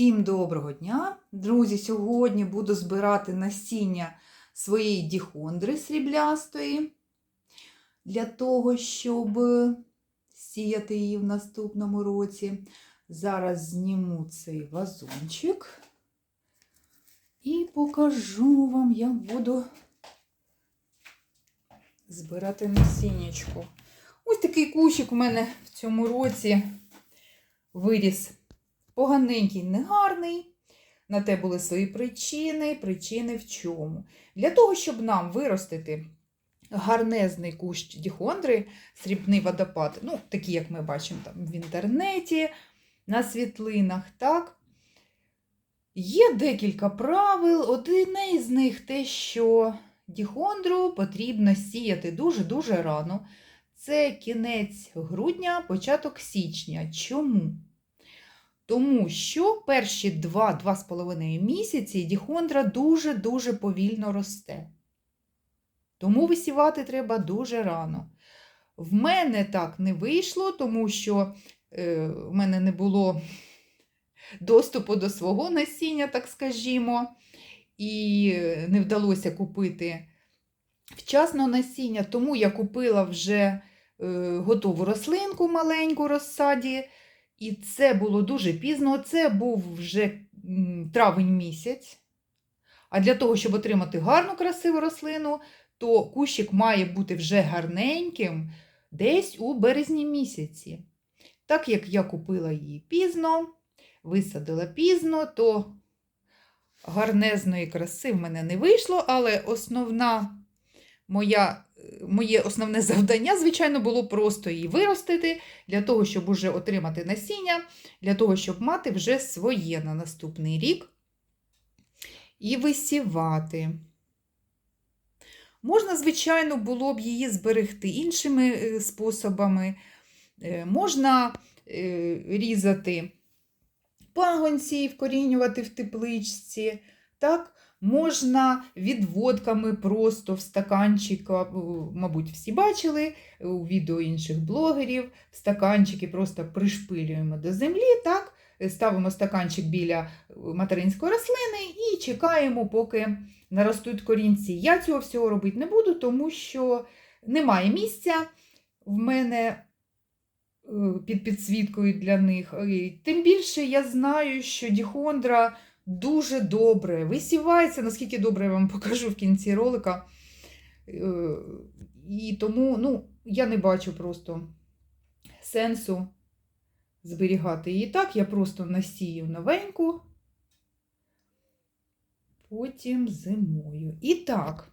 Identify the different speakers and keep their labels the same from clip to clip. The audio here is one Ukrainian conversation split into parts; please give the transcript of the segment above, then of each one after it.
Speaker 1: Всім доброго дня! Друзі, сьогодні буду збирати насіння своєї діхондри сріблястої для того, щоб сіяти її в наступному році. Зараз зніму цей вазончик і покажу вам, як буду збирати насіннячку. Ось такий кущик у мене в цьому році виріс поганенький, негарний. На те були свої причини. Причини в чому? Для того, щоб нам виростити гарнезний кущ діхондри, срібний водопад, ну, такий, як ми бачимо там в інтернеті, на світлинах, так? Є декілька правил. Одне із них те, що діхондру потрібно сіяти дуже-дуже рано. Це кінець грудня, початок січня. Чому? Тому що перші 2-2,5 місяці діхондра дуже-дуже повільно росте. Тому висівати треба дуже рано. В мене так не вийшло, тому що е, в мене не було доступу до свого насіння, так скажімо, і не вдалося купити вчасно насіння, тому я купила вже е, готову рослинку маленьку розсаді. І це було дуже пізно. Це був вже травень місяць. А для того, щоб отримати гарну красиву рослину, то кущик має бути вже гарненьким десь у березні місяці. Так як я купила її пізно, висадила пізно, то гарнезної краси в мене не вийшло, але основна моя, моє основне завдання, звичайно, було просто її виростити, для того, щоб уже отримати насіння, для того, щоб мати вже своє на наступний рік і висівати. Можна, звичайно, було б її зберегти іншими е, способами. Е, Можна е, різати пагонці і вкорінювати в тепличці. Так? Можна відводками просто в стаканчик, мабуть, всі бачили у відео інших блогерів. Стаканчики просто пришпилюємо до землі, так? ставимо стаканчик біля материнської рослини і чекаємо, поки наростуть корінці. Я цього всього робити не буду, тому що немає місця в мене е, під підсвіткою для них. Тим більше я знаю, що діхондра дуже добре висівається, наскільки добре я вам покажу в кінці ролика. Е, І тому ну, я не бачу просто сенсу зберігати її так. Я просто насію новеньку, потім зимою. І так,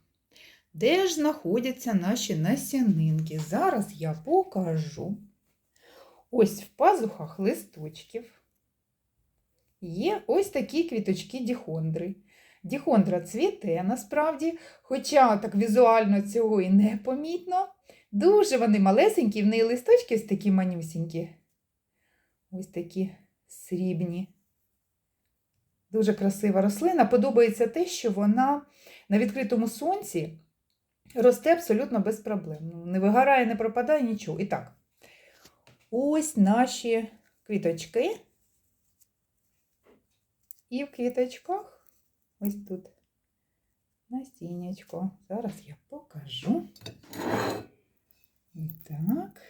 Speaker 1: де ж знаходяться наші насінинки? Зараз я покажу. Ось в пазухах листочків є ось такі квіточки діхондри. Діхондра цвіте насправді, хоча так візуально цього і не помітно. Дуже вони малесенькі, в неї листочки ось такі манюсінькі. Ось такі срібні. Дуже красива рослина. Подобається те, що вона на відкритому сонці росте абсолютно без проблем. Ну, Не вигорає, не пропадає нічого. І так, ось наші квіточки. І в квіточках ось тут насіннячко. Зараз я покажу. І так,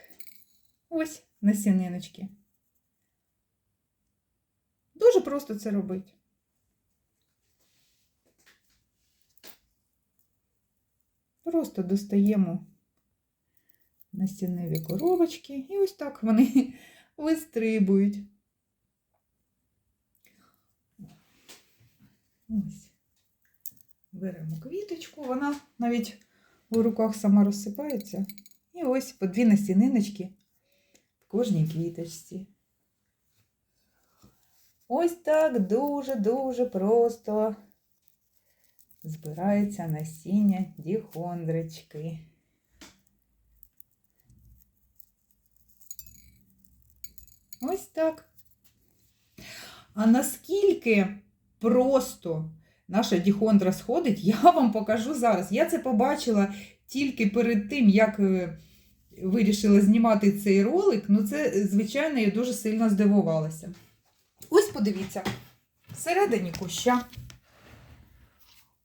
Speaker 1: ось насіниночки. Дуже просто це робити. Просто достаємо настінневі коробочки і ось так вони вистрибують. Ось. Беремо квіточку, вона навіть у руках сама розсипається. І ось по дві настіниночки в кожній квіточці. Ось так дуже-дуже просто збирається насіння діхондрички. Ось так. А наскільки просто наша діхондра сходить, я вам покажу зараз. Я це побачила тільки перед тим, як е, вирішила знімати цей ролик. Ну, це, звичайно, я дуже сильно здивувалася. Ось подивіться, всередині куща.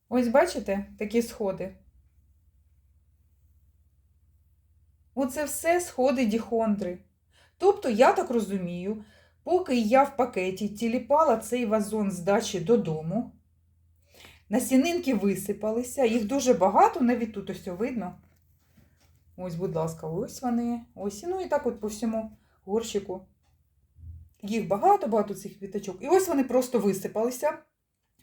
Speaker 1: Ось бачите такі сходи. Оце все сходи діхондри. Тобто, я так розумію, поки я в пакеті тіліпала цей вазон з дачі додому, насінинки висипалися, їх дуже багато, навіть тут ось видно. Ось, будь ласка, ось вони. Ось, ну і так от по всьому горщику. Їх багато-багато цих квіточок. І ось вони просто висипалися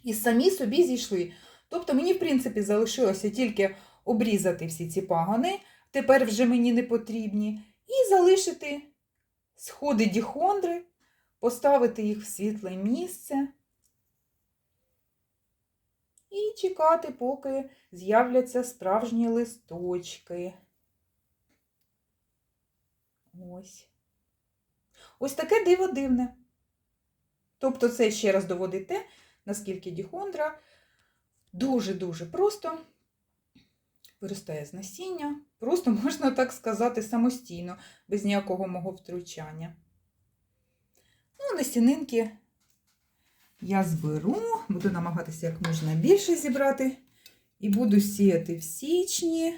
Speaker 1: і самі собі зійшли. Тобто мені, в принципі, залишилося тільки обрізати всі ці пагани, тепер вже мені не потрібні, і залишити сходи діхондри, поставити їх в світле місце і чекати, поки з'являться справжні листочки. Ось. Ось таке диво дивне. Тобто це ще раз доводить те, наскільки діхондра дуже-дуже просто виростає з насіння, просто можна так сказати, самостійно, без ніякого мого втручання. Ну, насінинки я зберу, буду намагатися як можна більше зібрати. І буду сіяти в січні.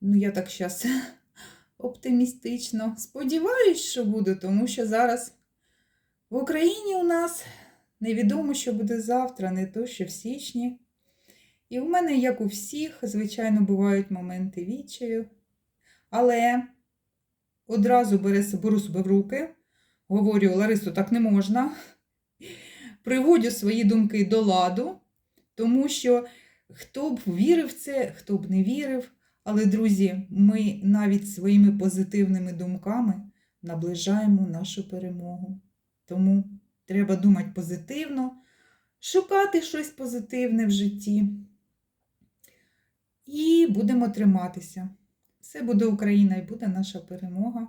Speaker 1: Ну, я так зараз оптимістично сподіваюсь, що буду, тому що зараз в Україні у нас невідомо, що буде завтра, не то, що в січні. І в мене, як у всіх, звичайно, бувають моменти відчаю. Але одразу беру себе в руки, говорю, Ларису, так не можна. Приводю свої думки до ладу, тому що хто б вірив в це, хто б не вірив. Але, друзі, ми навіть своїми позитивними думками наближаємо нашу перемогу. Тому треба думати позитивно, шукати щось позитивне в житті. І будемо триматися. Все буде Україна і буде наша перемога.